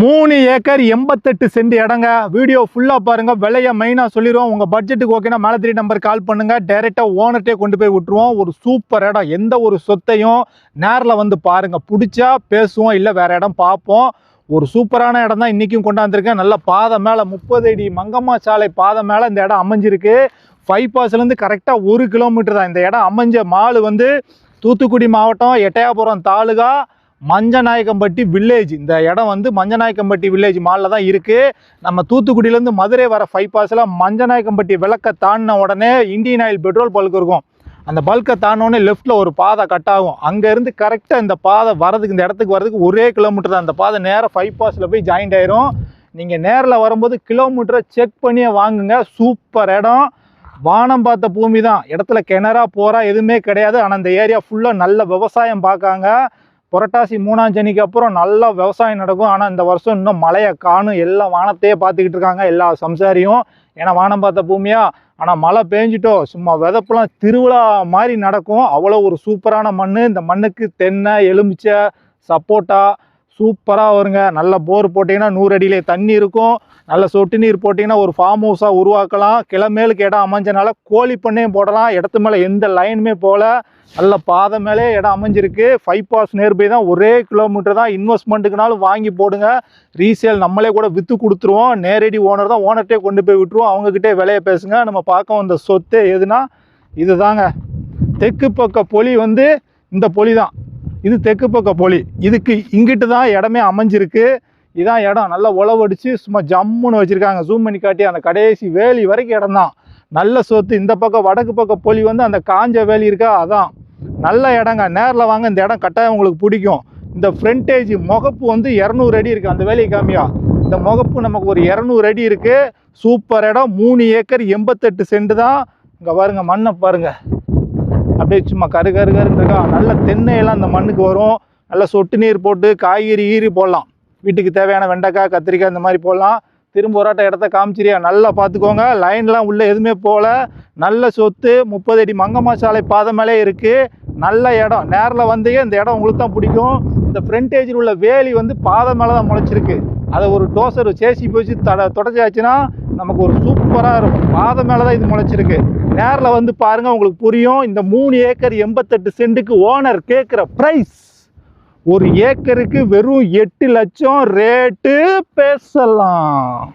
மூணு ஏக்கர் எண்பத்தெட்டு சென்ட் இடங்க. வீடியோ ஃபுல்லாக பாருங்கள் விலையை மெயினாக சொல்லிடுவோம் உங்கள் பட்ஜெட்டுக்கு ஓகேனா மேலே த்ரீ நம்பர் கால் பண்ணுங்கள் டேரெக்டாக ஓனர்ட்டே கொண்டு போய் விட்டுருவோம். ஒரு சூப்பர் இடம். எந்த ஒரு சொத்தையும் நேரில் வந்து பாருங்கள் பிடிச்சா பேசுவோம். இல்லை வேறு இடம் பார்ப்போம். ஒரு சூப்பரான இடம் தான் இன்றைக்கும் கொண்டாந்துருக்கேன். நல்ல பாதை மேலே முப்பது அடி மங்கம்மா சாலை பாதை மேலே இந்த இடம் அமைஞ்சிருக்கு. ஃபைவ் பாஸ்லேருந்து கரெக்டாக ஒரு கிலோமீட்டர் தான். இந்த இடம் அமைஞ்ச மால் வந்து தூத்துக்குடி மாவட்டம் எட்டயாபுரம் தாலுகா மஞ்சநாயக்கம்பட்டி வில்லேஜ் இந்த இடம் வந்து மஞ்சநாயக்கம்பட்டி வில்லேஜ் மாலில் தான் இருக்குது நம்ம தூத்துக்குடியிலேருந்து மதுரை வர ஃபைவ் பாஸில் மஞ்சநாயக்கம்பட்டி விளக்க தாண்டின உடனே இந்தியன் ஆயில் பெட்ரோல் பல்க் இருக்கும். அந்த பல்கை தாண்டினோடனே லெஃப்ட்டில் ஒரு பாதை கட் ஆகும். அங்கேருந்து கரெக்டாக இந்த பாதை வரதுக்கு இந்த இடத்துக்கு வரதுக்கு ஒரே கிலோமீட்டர் தான். அந்த பாதை நேராக ஃபைவ் பாஸில் போய் ஜாயிண்ட் ஆயிரும். நீங்கள் நேரில் வரும்போது கிலோமீட்டரை செக் பண்ணியே வாங்குங்க. சூப்பர் இடம். வானம் பார்த்த பூமி தான் இடத்துல கிணறா போகிறா எதுவுமே கிடையாது. ஆனால் அந்த ஏரியா ஃபுல்லாக நல்ல விவசாயம் பார்க்காங்க. புரட்டாசி மூணாம் சனிக்கு அப்புறம் நல்லா விவசாயம் நடக்கும். ஆனால் இந்த வருஷம் இன்னும் மழையை காணும். எல்லாம் வானத்தையே பார்த்துக்கிட்டு இருக்காங்க. எல்லா சம்சாரியும் ஏன்னா வானம் பார்த்த பூமியா? ஆனால் மழை பேஞ்சிட்டோ? சும்மா விதப்பெல்லாம் திருவிழா மாதிரி நடக்கும். அவ்வளோ ஒரு சூப்பரான மண் இந்த மண்ணுக்கு தென்னை எலுமிச்சை சப்போட்டா சூப்பராக வருங்க. நல்ல போர் போட்டிங்கன்னா நூறு அடியிலே தண்ணி இருக்கும். நல்ல சொட்டு நீர் போட்டிங்கன்னா ஒரு ஃபார்ம் ஹவுஸாக உருவாக்கலாம். கிளமேலுக்கு இடம் அமைஞ்சனால கோழி பண்ணையும் போடலாம். இடத்து மேலே எந்த லைனுமே போகல நல்ல பாதை மேலே இடம் அமைஞ்சிருக்கு. ஃபைவ் பாஸ் நேர்பை தான் ஒரே கிலோமீட்டர் தான். இன்வெஸ்ட்மெண்ட்டுக்குனாலும் வாங்கி போடுங்க. ரீசேல் நம்மளே கூட விற்று கொடுத்துருவோம். நேரடி ஓனர் தான் ஓனர்கிட்டே கொண்டு போய் விட்டுருவோம். அவங்கக்கிட்டே விலையை பேசுங்க. நம்ம பார்க்க வந்த சொத்து எதுனா இதுதாங்க. தெற்கு பக்க பொலி வந்து இந்த பொலி தான் இது தெற்கு பக்க பொலி. இதுக்கு இங்கிட்டு தான் இடமே அமைஞ்சிருக்கு. இதான் இடம். நல்லா உழவடிச்சு சும்மா ஜம்முன்னு வச்சுருக்காங்க. ஜூம் பண்ணி காட்டி அந்த கடைசி வேலி வரைக்கும் இடம் தான். நல்ல சொத்து. இந்த பக்கம் வடக்கு பக்கம் பொலி வந்து அந்த காஞ்ச வேலி இருக்கா? அதான். நல்ல இடங்க. நேரில் வாங்க. இந்த இடம் கட்டாயம் உங்களுக்கு பிடிக்கும். இந்த ஃப்ரண்டேஜ் முகப்பு வந்து இரநூறு அடி இருக்குது அந்த வேலையை காமியா? இந்த முகப்பு நமக்கு ஒரு இரநூறு அடி இருக்குது சூப்பர் இடம். மூணு ஏக்கர் எண்பத்தெட்டு சென்ட் தான். இங்கே பாருங்கள் மண்ணை பாருங்கள் அப்படியே சும்மா கரு கரு கருன்னு நல்ல தென்னையெல்லாம் அந்த மண்ணுக்கு வரும். நல்லா சொட்டு நீர் போட்டு காய்கறி ஈரி போடலாம். வீட்டுக்கு தேவையான வெண்டைக்காய் கத்திரிக்காய் இந்த மாதிரி போடலாம். திரும்ப ஒராட்ட இடத்த காமிச்சிரியா? நல்லா பார்த்துக்கோங்க. லைன்லாம் உள்ளே எதுவுமே போகல. நல்ல சொத்து முப்பது அடி மங்கம்மா சாலை பாதை மேலே இருக்குது நல்ல இடம். நேரில் வந்தே இந்த இடம் உங்களுக்கு தான் பிடிக்கும். இந்த ஃப்ரண்டேஜில் உள்ள வேலி வந்து பாதை மேலே தான் முளைச்சிருக்கு. அதை ஒரு டோசர் சேசி போச்சு தட தொடச்சாச்சுன்னா நமக்கு ஒரு சூப்பராக இருக்கும். மாதம் மேலே தான் இது முளைச்சிருக்கு. நேரில் வந்து பாருங்கள் உங்களுக்கு புரியும். இந்த மூணு ஏக்கர் எண்பத்தெட்டு சென்ட்டுக்கு ஓனர் கேட்குற ப்ரைஸ் ஒரு ஏக்கருக்கு வெறும் எட்டு லட்சம் ரேட்டு பேசலாம்.